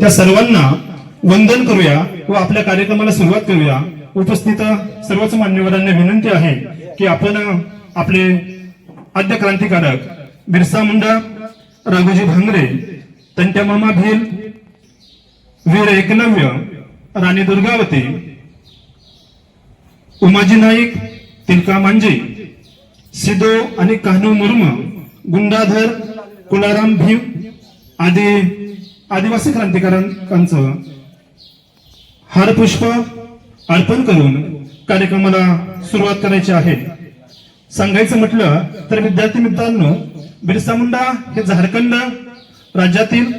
त्या सर्वांना वंदन करूया व आपल्या कार्यक्रमाला सुरुवात करूया. उपस्थित सर्वच मान्यवरांना विनंती आहे की आपण आपले आद्य क्रांतिकारक बिरसा मुंडा राघोजी भांगरे त्यांच्या मामा भील वीर एकलव्य राणी दुर्गावती उमाजी नाईक तिलका मांजे सिदो आणि कान्हू मुर्म गुंडाधर कुलाराम भीम आदी आदिवासी क्रांतिकारकांचं हारपुष्प अर्पण करून कार्यक्रमाला सुरुवात करायची आहे. सांगायचं म्हटलं तर विद्यार्थी मित्रांनो बिरसा मुंडा हे झारखंड राज्यातील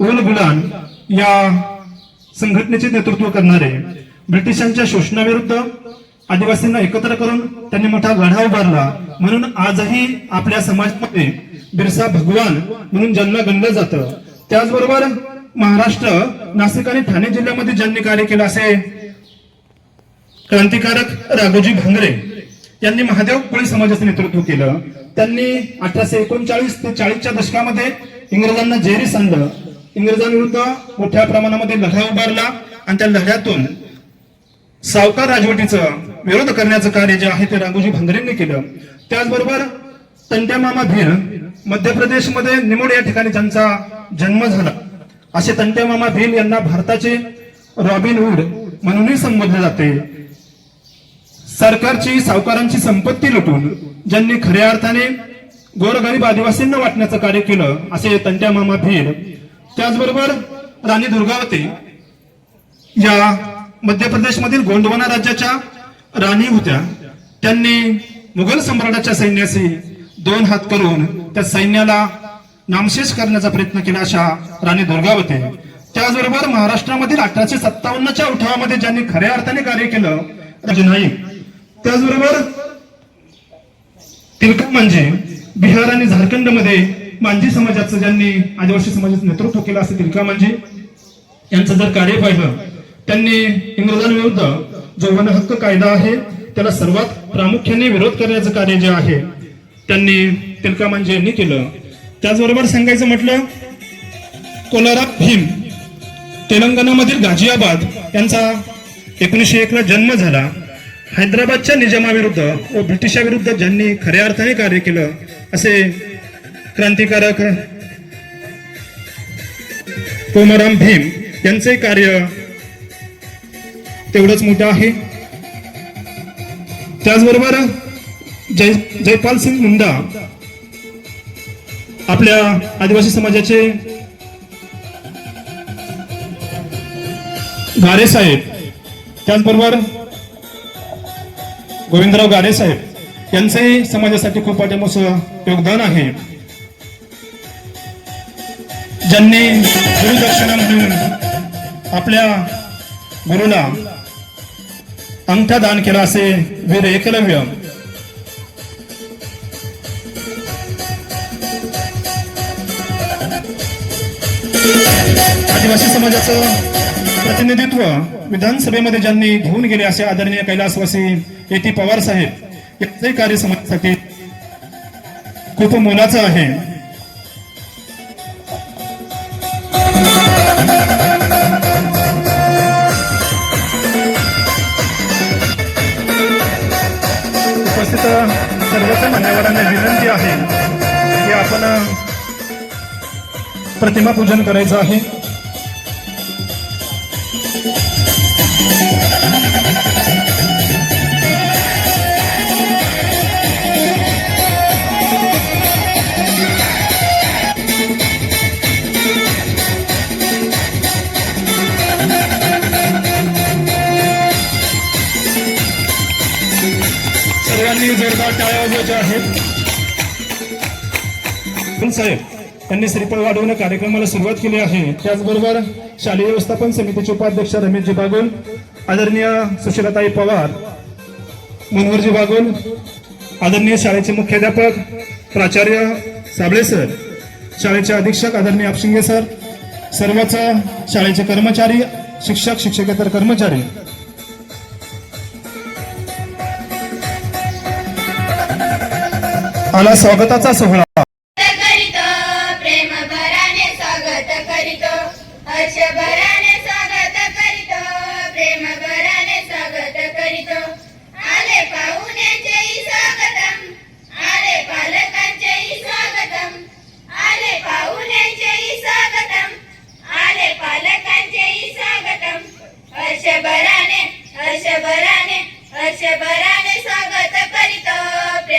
ओल गुलान या संघटनेचे नेतृत्व करणारे ब्रिटिशांच्या शोषणाविरुद्ध आदिवासींना एकत्र करून त्यांनी मोठा लढा उभारला. म्हणून आजही आपल्या समाजामध्ये बिरसा भगवान म्हणून ज्यांना गणलं जातं त्याचबरोबर महाराष्ट्र नाशिक आणि ठाणे जिल्ह्यामध्ये ज्यांनी कार्य केलं असे क्रांतिकारक राघोजी भांगरे यांनी महादेव कोळी समाजाचं नेतृत्व केलं. त्यांनी अठराशे एकोणचाळीस ते चाळीसच्या दशकामध्ये इंग्रजांना जेरीस आणलं. इंग्रजांविरुद्ध मोठ्या प्रमाणामध्ये लढा उभारला आणि त्या लढ्यातून सावकार राजवटीचं विरोध करण्याचं कार्य जे आहे ते राघोजी भांगरेंनी केलं. त्याचबरोबर तंट्यामामा भीर मध्य प्रदेशमध्ये निमोड या ठिकाणी ज्यांचा जन्म झाला. असे तंट्यामामा भील यांना भारताचे रॉबिनहूड म्हणूनही संबोधले जाते. सरकारची सावकारांची संपत्ती लुटून ज्यांनी खऱ्या अर्थाने गोरगरीब आदिवासींना वाटण्याचं कार्य केलं असे तंट्यामामा भील त्याचबरोबर राणी दुर्गावती या मध्य प्रदेशमधील गोंडवाना राज्याच्या राणी होत्या. त्यांनी मुघल सम्राटाच्या सैन्याशी दोन हात करून त्या सैन्याला नामशेष करण्याचा प्रयत्न केला अशा राणी दुर्गावती. त्याचबरोबर महाराष्ट्रामधील अठराशे सत्तावन्नच्या उठावामध्ये ज्यांनी खऱ्या अर्थाने कार्य केलं राजे नाईक त्याचबरोबर तिलका म्हणजे बिहार आणि झारखंडमध्ये मांझी समाजाचं ज्यांनी आदिवासी समाजाचं नेतृत्व केलं असं तिलका मांझी यांचं जर कार्य पाहिलं त्यांनी इंग्रजांविरुद्ध जो वन हक्क कायदा आहे त्याला सर्वात प्रामुख्याने विरोध करण्याचं कार्य जे आहे त्यांनी तिलकामांजी म्हणजे यांनी केलं. त्याचबरोबर सांगायचं म्हटलं कोलारा भीम तेलंगणामधील गाझियाबाद यांचा एकोणीसशे एक ला जन्म झाला. हैदराबादच्या निजामाविरुद्ध व ब्रिटिशाविरुद्ध ज्यांनी खऱ्या अर्थाने कार्य केलं असे क्रांतिकारक कोमाराम भीम यांचे कार्य तेवढंच मोठं आहे. त्याचबरोबर जय जयपाल सिंग मुंडा आपल्या आदिवासी समाजाचे गारे साहेब त्याचबरोबर गोविंदराव गारे साहेब यांचंही समाजासाठी खूप मोठं योगदान आहे. ज्यांनी गुरुदक्षिणा म्हणून आपल्या गुरुला अंगठा दान केला असे वीर एकलव्य आदिवासी समाजाचं प्रतिनिधित्व विधानसभेमध्ये ज्यांनी घेऊन गेले असे आदरणीय कैलासवासी ए टी पवार साहेब यांचे कार्य समाजासाठी खूप मोलाचं आहे. उपस्थित सर्वच मान्यवरांना विनंती आहे की आपण प्रतिमा पूजन करायचं आहे. सर्वांनी जोरदार टाळ्या वाजवायच्या आहेत. साहेब त्यांनी श्रीफळ वाढवणं कार्यक्रमाला सुरुवात केली आहे. त्याचबरोबर शालेय व्यवस्थापन समितीचे उपाध्यक्ष रमेशजी बागुल आदरणीय सुशीलाताई पवार मनोहरजी बागुल आदरणीय शाळेचे मुख्याध्यापक प्राचार्य साबळे सर शाळेचे अधीक्षक आदरणीय आपशिंगे सर सर्वच शाळेचे कर्मचारी शिक्षक शिक्षकेतर कर्मचारी. आला स्वागताचा सोहळा.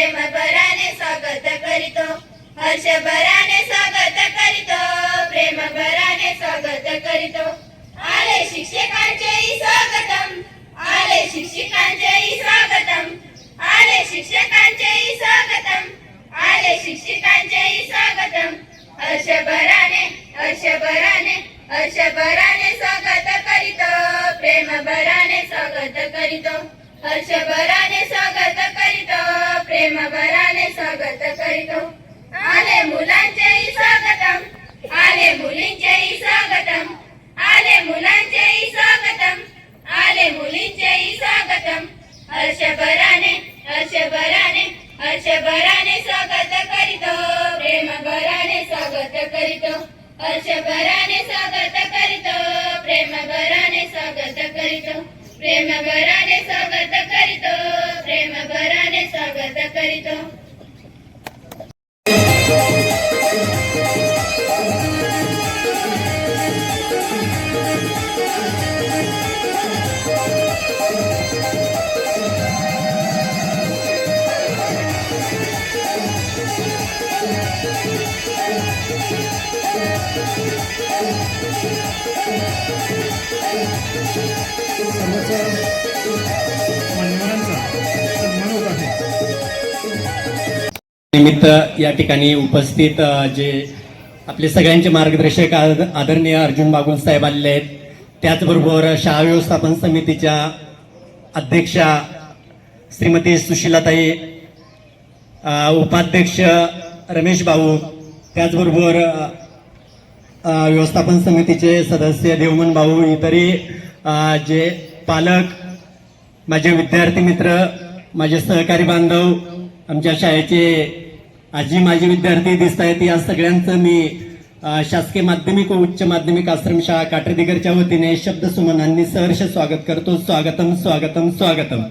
प्रेम भराने स्वागत करीतो. हर्षभराने स्वागत करीतो. प्रेम भराने स्वागत करीतो. आले शिक्षकांचेही स्वागतम. आले शिक्षकांचेही स्वागतम. आले शिक्षकांचेही स्वागतम. आले शिक्षकांचेही स्वागतम. हर्षभराने हर्षभराने हर्षभराने स्वागत करीतो. प्रेम भराने स्वागत करीतो. हर्षभराने स्वागत प्रेम भराने स्वागत करीतो. आले मुलांचेही स्वागतम. आले मुलींचेही स्वागतम. आले मुलांचेही स्वागतम. आले मुलींचेही स्वागतम. हर्षभराने हर्षभराने हर्षभराने स्वागत करीतो. प्रेम भराने स्वागत करीतो. हर्षभराने स्वागत करीतो. प्रेमभराने स्वागत करीतो. प्रेम भराने स्वागत करीतो प्रेम भराने स्वागत करीतो. सर्वच निमित्त या ठिकाणी उपस्थित जे आपले सगळ्यांचे मार्गदर्शक आद- आदरणीय अर्जुन बागुल साहेब आलेले आहेत. त्याचबरोबर शाळा व्यवस्थापन समितीच्या अध्यक्षा श्रीमती सुशीलाताई उपाध्यक्ष रमेश भाऊ त्याचबरोबर व्यवस्थापन समितीचे सदस्य देवमन भाऊ इतरही जे पालक माझे विद्यार्थी मित्र माझे सहकारी बांधव आमच्या शाळेचे आजी माझे विद्यार्थी दिसत आहेत. या सगळ्यांचं मी शासकीय माध्यमिक व उच्च माध्यमिक आश्रमशाळा काटरदिगरच्या वतीने शब्द सुमनांनी सहर्ष स्वागत करतो. स्वागतम स्वागतम स्वागतम.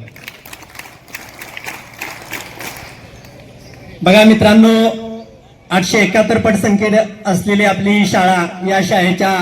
बघा मित्रांनो आठशे एकाहत्तर पट संख्येने असलेली आपली ही शाळा या शाळेच्या